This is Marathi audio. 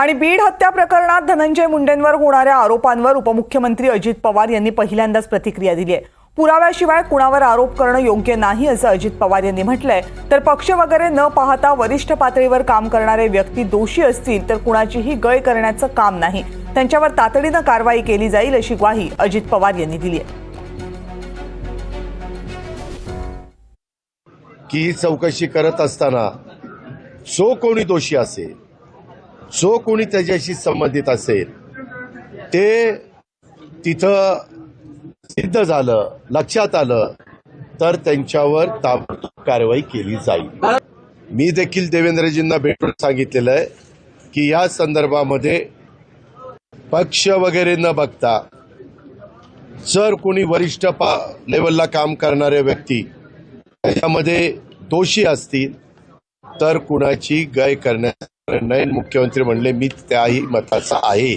आणि बीड हत्या प्रकरणात धनंजय मुंडेंवर होणाऱ्या आरोपांवर उपमुख्यमंत्री अजित पवार यांनी पहिल्यांदाच प्रतिक्रिया दिली आहे. पुराव्याशिवाय कुणावर आरोप करणं योग्य नाही असं अजित पवार यांनी म्हटलंय. तर पक्ष वगैरे न पाहता वरिष्ठ पातळीवर काम करणारे व्यक्ती दोषी असतील तर कुणाचीही गय करण्याचं काम नाही. त्यांच्यावर तातडीनं कारवाई केली जाईल अशी ग्वाही अजित पवार यांनी दिली आहे. की ही चौकशी करत असताना जो कोणी दोषी असेल जो कोणी त्याच्याशी संबंधित असेल ते तिथं सिद्ध झालं लक्षात आलं तर त्यांच्यावर ताबडतोब कारवाई केली जाईल. मी देखील देवेंद्रजींना भेटून सांगितलेलं आहे की या संदर्भामध्ये पक्ष वगैरे न बघता जर कोणी वरिष्ठ पा लेवलला काम करणारे व्यक्ती त्याच्यामध्ये दोषी असतील तर कुणाची गय करण्यास निर्णय मुख्यमंत्री म्हणले मी त्याही मताचा आहे.